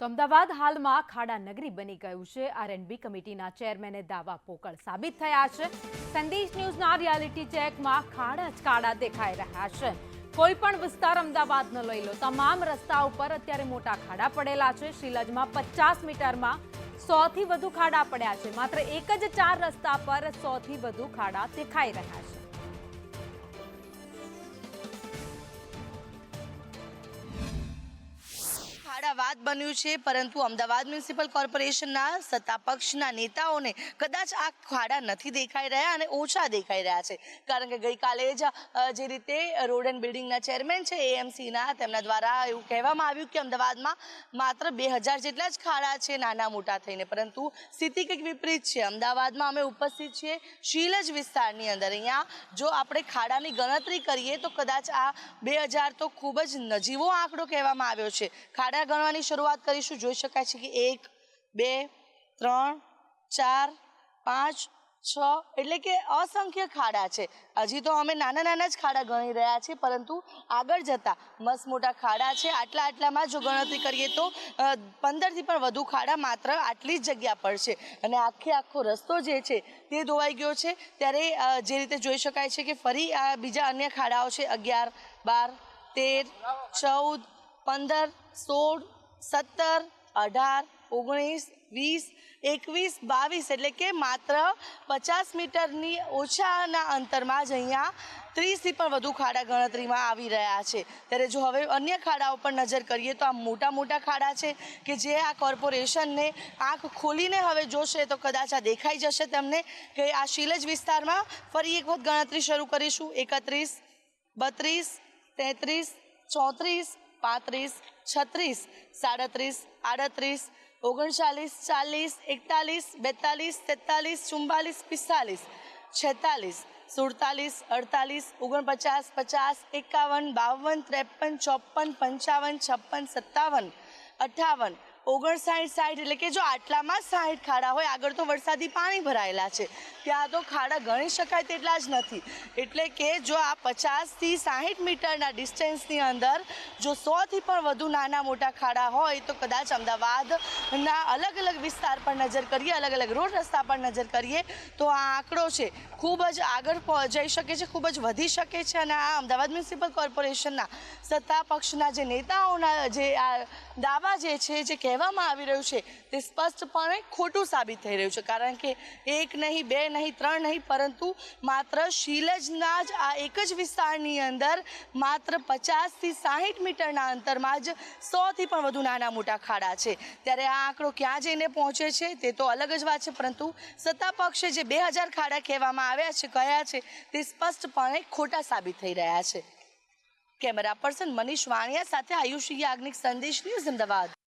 તો અમદાવાદ હાલમાં ખાડા નગરી બની ગયું છે. આરએનબી કમિટીના ચેરમેને દાવા પોકળ સાબિત થયા છે. સંદેશ ન્યૂઝના રિયાલિટી ચેકમાં ખાડા જ ખાડા દેખાઈ રહ્યા છે. કોઈ પણ વિસ્તાર અમદાવાદનો લઈ લો. તમામ રસ્તા ઉપર અત્યારે મોટા ખાડા પડેલા છે. શિલજમાં પચાસ મીટરમાં સો થી વધુ ખાડા પડ્યા છે. માત્ર એક જ ચાર રસ્તા પર સો થી વધુ ખાડા દેખાઈ રહ્યા છે. ખાડાવાદ બન્યું છે, પરંતુ અમદાવાદ મ્યુનિસિપલ કોર્પોરેશનના સત્તાપક્ષના નેતાઓને કદાચ આ ખાડા નથી દેખાઈ રહ્યા અને ઓછા દેખાઈ રહ્યા છે. કારણ કે ગઈકાલે જ જે રીતે રોડ એન્ડ બિલ્ડિંગના ચેરમેન છે, એએમસીના, તેમના દ્વારા એવું કહેવામાં આવ્યું કે અમદાવાદમાં માત્ર બે હજાર જેટલા જ ખાડા છે, નાના મોટા થઈને. પરંતુ સ્થિતિ કંઈક વિપરીત છે. અમદાવાદમાં અમે ઉપસ્થિત છીએ શીલજ વિસ્તારની અંદર. અહીંયા જો આપણે ખાડાની ગણતરી કરીએ તો કદાચ આ બે હજાર તો ખૂબ જ નજીવો આંકડો કહેવામાં આવ્યો છે. ખાડા ગણવાની શરૂઆત કરીશું. જોઈ શકાય છે કે એક, બે, ત્રણ, ચાર, પાંચ, છ, એટલે કે અસંખ્ય ખાડા છે. હજી તો અમે નાના નાના જ ખાડા ગણી રહ્યા છીએ, પરંતુ આગળ જતા મસ્ત મોટા ખાડા છે. આટલા આટલામાં જો ગણતરી કરીએ તો પંદરથી પણ વધુ ખાડા માત્ર આટલી જ જગ્યા પર છે. અને આખે આખો રસ્તો જે છે, તે ધોવાઈ ગયો છે. ત્યારે જે રીતે જોઈ શકાય છે કે ફરી આ બીજા અન્ય ખાડાઓ છે. અગિયાર, બાર, તેર, ચૌદ, પંદર, સોળ સત્તર, અઢાર, ઓગણીસ, વીસ, એકવીસ, બાવીસ એટલે કે માત્ર પચાસ મીટરની ઓછાના અંતરમાં જ અહીંયા ત્રીસથી પણ વધુ ખાડા ગણતરીમાં આવી રહ્યા છે. ત્યારે જો હવે અન્ય ખાડાઓ પર નજર કરીએ તો આ મોટા મોટા ખાડા છે કે જે આ કોર્પોરેશનને આંખ ખોલીને હવે જોશે તો કદાચ આ દેખાઈ જશે તમને કે આ શીલજ વિસ્તારમાં ફરી એક વખત ગણતરી શરૂ કરીશું. એકત્રીસ, બત્રીસ, તેત્રીસ, ચોત્રીસ, પાંત્રીસ છત્રીસ, સાડત્રીસ, આડત્રીસ, ઓગણચાલીસ, ચાલીસ, એકતાલીસ, બેતાલીસ, તેતાલીસ ચુમ્બાલીસ પિસ્તાલીસ, છેતાલીસ, સુડતાલીસ, અડતાલીસ, ઓગણપચાસ, પચાસ, એકાવન, બાવન, ત્રેપન, ચોપન, પંચાવન, છપ્પન, સત્તાવન, અઠાવન, ઓગણસાઠ, સાઠ, એટલે કે જો આટલામાં સાઠ ખાડા હોય, આગળ તો વરસાદી પાણી ભરાયેલા છે. ત્યાં તો ખાડા ગણી શકાય તેટલા જ નથી. એટલે કે જો આ પચાસથી સાહીઠ મીટરના ડિસ્ટન્સની અંદર જો સોથી પણ વધુ નાના મોટા ખાડા હોય, તો કદાચ અમદાવાદના અલગ અલગ વિસ્તાર પર નજર કરીએ, અલગ અલગ રોડ રસ્તા પર નજર કરીએ, તો આ આંકડો છે ખૂબ જ આગળ જઈ શકે છે, ખૂબ જ વધી શકે છે અને આ અમદાવાદ મ્યુનિસિપલ કોર્પોરેશનના સત્તા પક્ષના જે નેતાઓના જે આ દાવા જે છે, જે કહેવામાં આવી રહ્યું છે, તે સ્પષ્ટપણે ખોટું સાબિત થઈ રહ્યું છે. કારણ કે એક નહીં, બે નહીં, ત્રણ નહીં, પરંતુ માત્ર શીલજના જ આ એક જ વિસ્તારની અંદર માત્ર પચાસથી સાહીઠ મીટરના અંતરમાં જ સોથી પણ વધુ નાના મોટા ખાડા છે. ત્યારે આ આંકડો ક્યાં જઈને પહોંચે છે તે તો અલગ જ વાત છે, પરંતુ સત્તા પક્ષે જે બે હજાર ખાડા કહેવામાં આવ્યા છે, કયા છે તે સ્પષ્ટપણે ખોટા સાબિત થઈ રહ્યા છે. કેમેરા પર્સન મનીષ વાણિયા સાથે આયુષ યાજ્ઞિક સંદેશ ન્યૂઝ અમદાવાદ.